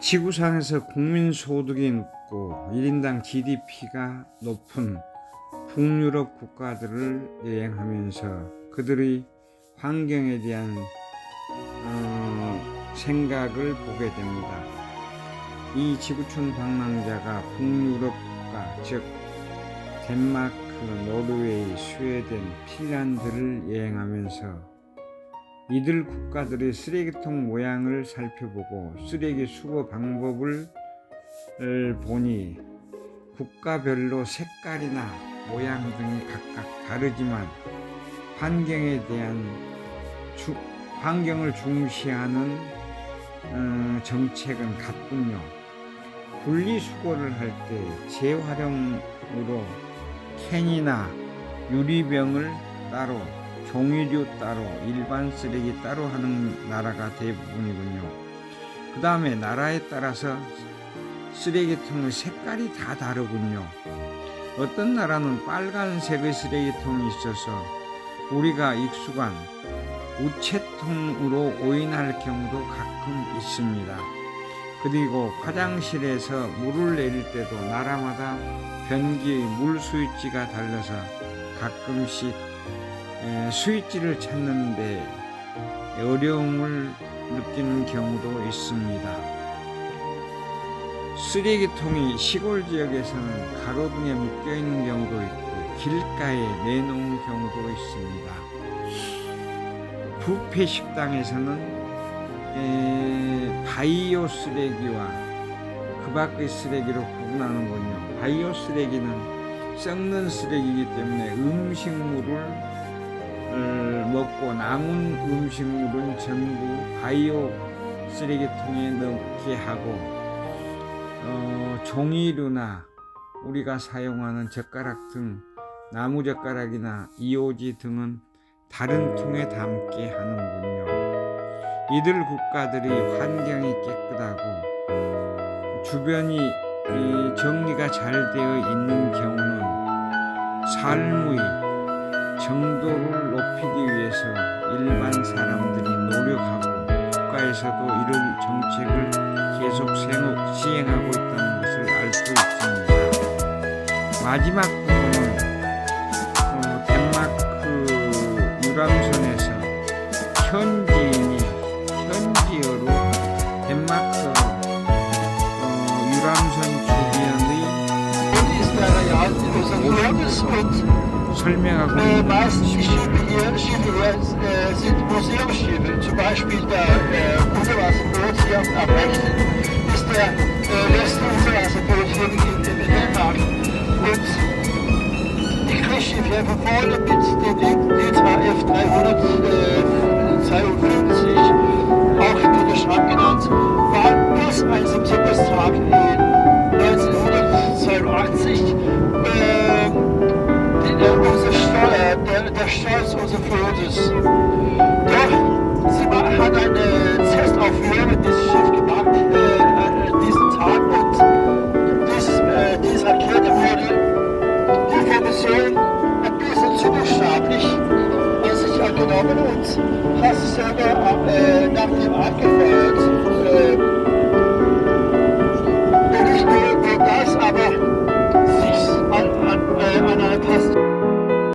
지구상에서 국민 소득이 높고 1인당 GDP가 높은 북유럽 국가들을 여행하면서 그들의 환경에 대한 어, 생각을 보게 됩니다. 이 지구촌 방랑자가 북유럽 국가 즉 덴마크, 노르웨이, 스웨덴, 핀란드를 여행하면서 이들 국가들의 쓰레기통 모양을 살펴보고 쓰레기 수거 방법을 보니 국가별로 색깔이나 모양 등이 각각 다르지만 환경에 대한 주, 환경을 중시하는 어, 정책은 같군요. 분리수거를 할 때 재활용으로 캔이나 유리병을 따로 종이류 따로 일반 쓰레기 따로 하는 나라가 대부분이군요. 그 다음에 나라에 따라서 쓰레기통의 색깔이 다 다르군요. 어떤 나라는 빨간색의 쓰레기통이 있어서 우리가 익숙한 우체통으로 오인할 경우도 가끔 있습니다. 그리고 화장실에서 물을 내릴 때도 나라마다 변기의 물 스위치가 달라서 가끔씩 스위치를 찾는 데 어려움을 느끼는 경우도 있습니다. 쓰레기통이 시골 지역에서는 가로등에 묶여 있는 경우도 있고 길가에 내놓은 경우도 있습니다. 부페 식당에서는 바이오 쓰레기와 그 밖의 쓰레기로 구분하는군요. 바이오 쓰레기는 썩는 쓰레기이기 때문에 음식물을 먹고 남은 음식물은 전부 바이오 쓰레기통에 넣게 하고 어, 종이류나 우리가 사용하는 젓가락 등 나무 젓가락이나 이오지 등은 다른 통에 담게 하는군요. 이들 국가들이 환경이 깨끗하고 주변이 정리가 잘 되어 있는 경우는 삶의 정도를 높이기 위해서 일반 사람들이 노력하고 국가에서도 이런 정책을 계속 시행하고 있다는 것을 알 수 있습니다. 마지막 부분은 어, 덴마크 유람선에서 현지인이 현지어로 덴마크어로 어, 유람선 주변의 설명하고 Äh, 있는 meistens die 것입니다. Schiffe hier, Schiffe hier äh, sind Museumsschiffe. Zum Beispiel der äh, Unterwasserboot hier am rechten ist der äh, letzte Unterwasserboot hier in, in Dänemark. Und die Kriegsschiff hier von vorne mit dem D2F 352, auch hinter der Schrank genannt, war bis ein Septembertag Flutes. Doch sie hat eine Testaufnahme mit diesem Schiff gemacht äh, an diesem Tag und dieses, äh, diese Rakete wurde die Kommission ein bisschen zu buchstablich an sich angenommen und hat sich selber äh, nach dem abgefeuert.